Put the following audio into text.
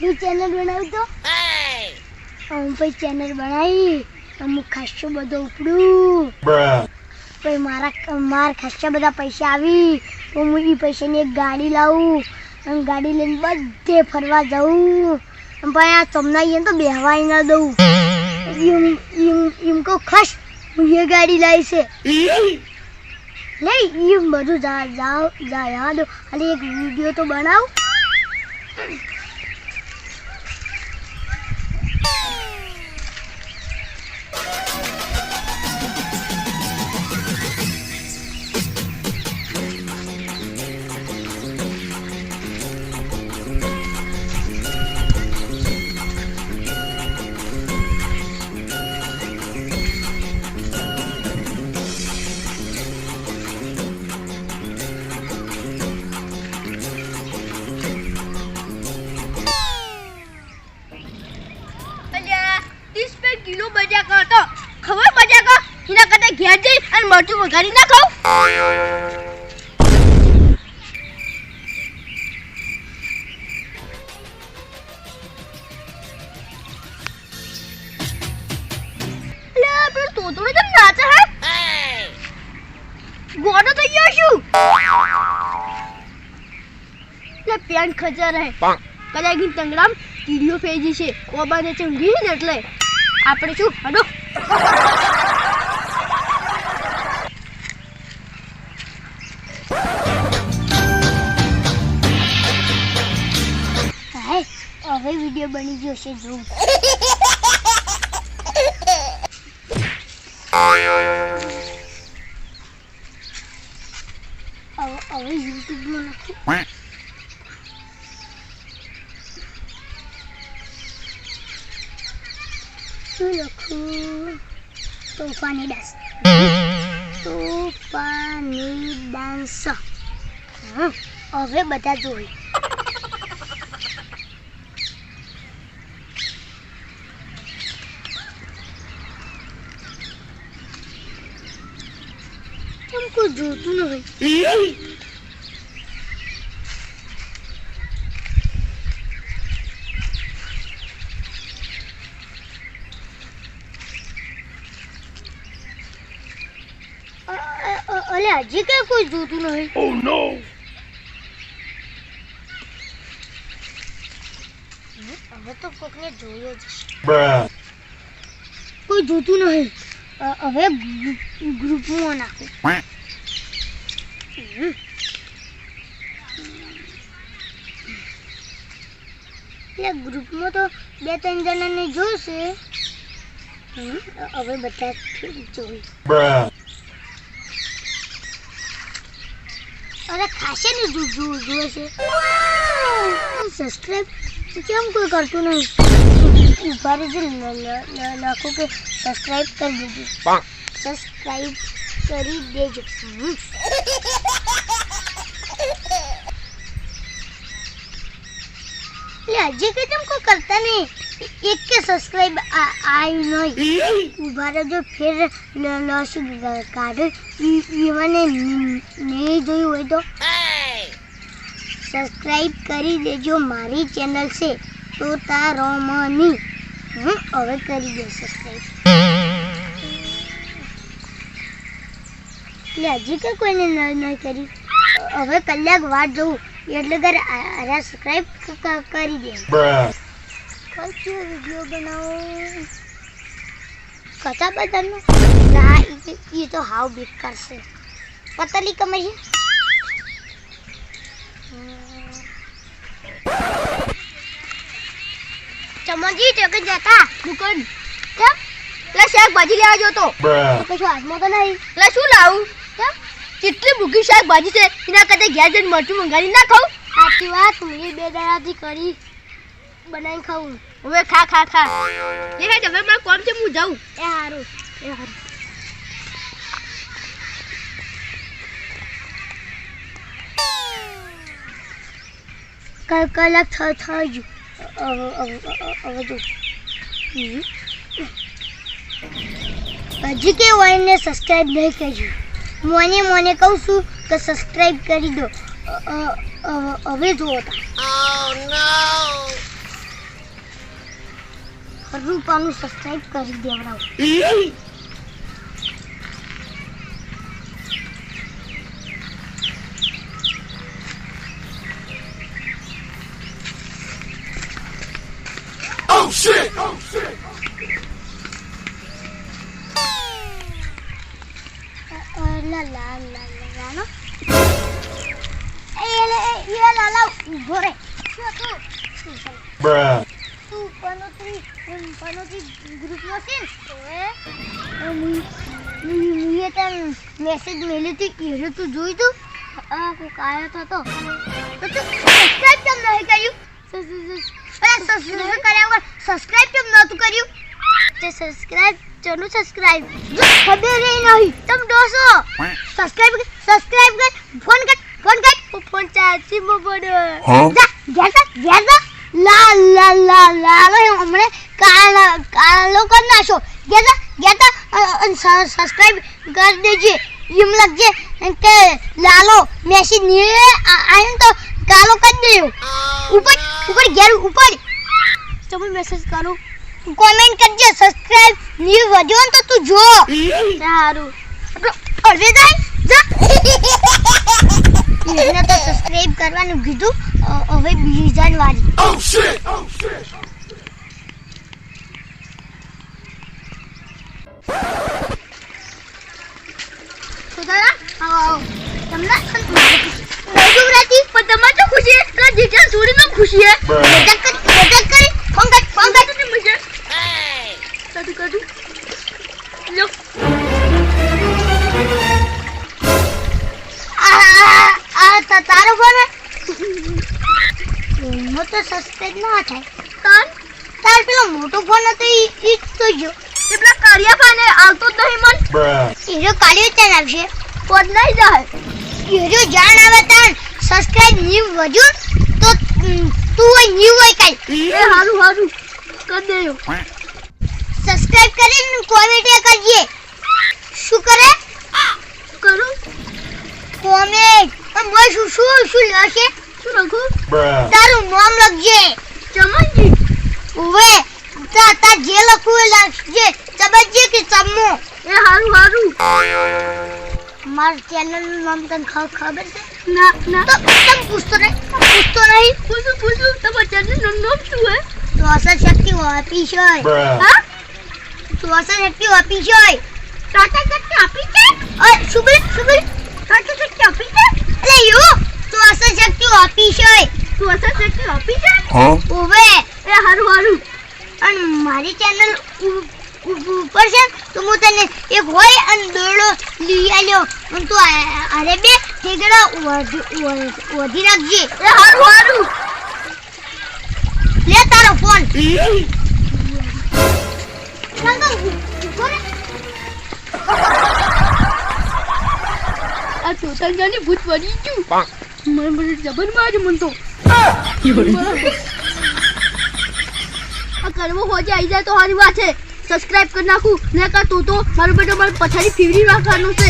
હું ચેનલ બનાવી તો? હું ભાઈ ચેનલ બનાવી. અમુક ખાસો બધો ઉપડું. પછી મારા મારા ખાસા બધા પૈસા આવી. તો હું એ પૈસાની એક ગાડી લાવું. અને ગાડી લઈને બધે ફરવા જાઉં અને ભાઈ આ તમને તો બેહવાય ના દઉં. એમ એમ એમ કહું ખસ હું એ ગાડી લાવી છે. નહીં એ બધું જા જાઓ જા જવા દો ખાલી એક વીડિયો તો બનાવ. ઘેર જઈ અને મરચું વઘારી નાખો તોતડો કેમ નાચે હે? ગોડો થઈ ગયો શું લે પેન્ટ ખચર હે કદાચ ઈ તંગડામ કીડીઓ ફેજી છે. ઓબાને ચંગી ને એટલે. આપણે શું હડો. હવે વીડિયો બની ગયો છે જોઉં હવે યુટ્યુબમાં નાખું શું લખું? તોફાની ડાન્સ. તોફાની ડાન્સ. હવે બધા જોઈ કેમ કોઈ જોતું નથી અલે હજી કઈ કોઈ જોતું નહીં Oh no. હવે તો કોકને જોયો જ કોઈ જોતું નહીં હવે ગ્રુપ- ગ્રુપમાં નાખું. એટલે ગ્રુપમાં તો બે ત્રણ જણાને જોશે હવે બધા જોઈ અરે ખાસે ને જો જો જોવે છે સબસ્ક્રાઇબ કેમ કોઈ કરતું નહીં ઊભા રહેજે લખો કે સબસ્ક્રાઇબ કરી દેજો સબસ્ક્રાઇબ કરી દેજો હજી કે તમ કોઈ કરતા નહીં એક કે સબસ્ક્રાઇબ આવ્યું નહીં ઊભા રહેજો ફેર લસું કાઢે મને નહીં જોયું હોય તો સબસ્ક્રાઇબ કરી દેજો મારી ચેનલ છે તો તારોમની હું હવે કરી દે સબસ્ક્રાઇબ એટલે હજી કે કોઈને ન- નહીં કરી. હવે કલાક વાત જોઉં. એટલે ઘર અરે સબસ્ક્રાઇબ કરી દે. કયો વીડિયો બનાવો. કચા બદામનો ના એ તો હાવ બીક કરશે પતલી કમર છે. ચમનજી ચોકે જતા? દુકાન. કેમ લે શાકભાજી લેવા જોતો તો કશું હાથમાં તો નહીં. લે શું લાવું? કેટલી ભૂખી શાકભાજી છે? એના કરતા ઘેર જઈને મરચું મંગાવી ના ખાઉં સાચી વાત મેં બે દાડાથી કરી બનાવી ખાઉં. હવે ખા ખા ખા. એ હે હવે મારું કોમ છે હું જાઉં. એ સારું એ સારું કલ કલાક થઈ ગયું. હજી કે હોય ને સબસ્ક્રાઈબ નહીં કરજો. મોને મોને કહું છું કે સબસ્ક્રાઈબ કરી દો. હવે જુઓ રૂપાનું સબસ્ક્રાઇબ કરી દેવડાવું. Oh shit! Oh ઊભો રે શું તું શું છે? Bruh. તું પનોત્રી પનોત્રી ગ્રુપમાં છે ને ઓએ મુઈ મુઈએ તને મેસેજ મેલી હતી એ તું જોઈ તું આ કોક આયો તો તો તો તું સબસ્ક્રાઇબ કેમ નહીં કર્યું સબસ્ક્રાઇબ કર્યા વગર સબસ્ક્રાઇબ કેમ નહોતું કર્યું તે સબસ્ક્રાઇબ ચનું સબસ્ક્રાઇબ જો ખબર નહીં તમ ડોસો. સબસ્ક્રાઇબ કર સબસ્ક્રાઇબ કર ફોન કર ફોન કર. ફોન ચાર્જિંગમાં પડ્યો? જા જા જા. લા લા લા લા લો હમણે કાલ કાલો કર નાશો. ગેતા જા સબસ્ક્રાઇબ કરી દેજે. એમ લાગજે કે લાલો મેસેજ ને આયો તો કાલો કરી દેજો ઉપર ઉપર ઘેર ઉપર. તમે મેસેજ કરો? કોમેન્ટ કરજે સબસ્ક્રાઇબ ન્યુ વધ્યો તો તું જો. સારું જાય જા. એને તો સબસ્ક્રાઇબ કરવાનું કીધું. હવે બીજા વારી. તો ના થાય. તન તાર પેલો મોટો ફોન હતો ઈ તો જો તે પેલા કાળિયા ભાઈને આવતો જ નહીં મન. હીરો કાઢ્યો ચાલ આવશે. પોત નહીં જાય. હીરો જાણ આવે તાર સબસ્ક્રાઇબ ન્યુ વધુ તો તું હોય ન્યુ હોય કાઈ. એ હારું હારું. કર દેયો સબસ્ક્રાઇબ કરીને કોમેન્ટ કરજે. શું કરે? કરું. કોમેન્ટ બસ શું શું શું લખે શું લખું Bruh. તારું નામ લખજે. ચમનજી. ઉવે તા તા જે લખવું એ લખજે. સમજજે કે સમો એ હારું હારું. માર ચેનલનું નામ તને ખ- ખબર છે? ના ના. તો તમ પૂછતો નહીં પૂછતો નહીં પૂછું પૂછું. તમારા ચેનલનું નામ શું હે? તો અસર શક્તિ ઓફિસ હોય Bruh. હા? તો અસર શક્તિ ઓફિસ હોય ટાટા શક્તિ આપી છે? ઓય સુગલ સુગલ ટાટા શક્તિ આપી છે અલે યુ તો અસર શક્તિ ઓફિસ હોય તું અસર શક્તિ Huh? ઉવે એ હારું હારું. અને મારી ચેનલ ઉપર છે તો હું તને એક હોય અને દોરડો લઈ આવ્યો અને તું અરે બે ઠેગડા વધી રાખજે. એ હારું હારું. લે તારો ફોન આ ના, ઊભો રહે. આ તોતંગાની ભૂત પડી ગયું. મને મને જબર માર્યું મન તો. કરવો હોજે આવી જાય તો સારી વાત છે. સબસ્ક્રાઇબ કરી નાખું. ને કા તું તો મારું બેટો મારી પછાડી ફીવરી રાખવાનું છે.